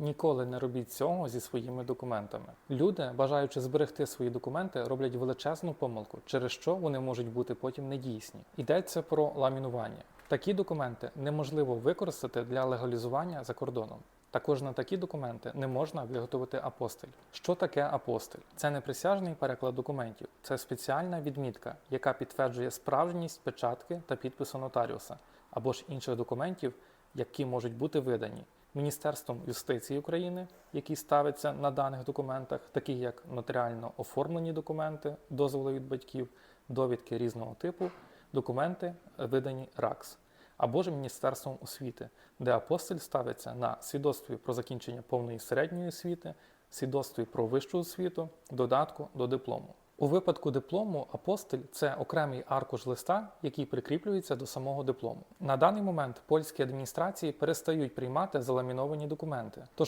Ніколи не робіть цього зі своїми документами. Люди, бажаючи зберегти свої документи, роблять величезну помилку, через що вони можуть бути потім недійсні. Йдеться про ламінування. Такі документи неможливо використати для легалізування за кордоном. Також на такі документи не можна виготовити апостиль. Що таке апостиль? Це не присяжний переклад документів, це спеціальна відмітка, яка підтверджує справжність печатки та підпису нотаріуса або ж інших документів, які можуть бути видані Міністерством юстиції України, які ставиться на даних документах, такі як нотаріально оформлені документи, дозволи від батьків, довідки різного типу, документи, е, видані РАКС, або ж Міністерством освіти, де апостиль ставиться на свідоцтві про закінчення повної середньої освіти, свідоцтві про вищу освіту, додатку до диплому. У випадку диплому апостиль це окремий аркуш листа, який прикріплюється до самого диплому. На даний момент польські адміністрації перестають приймати заламіновані документи. Тож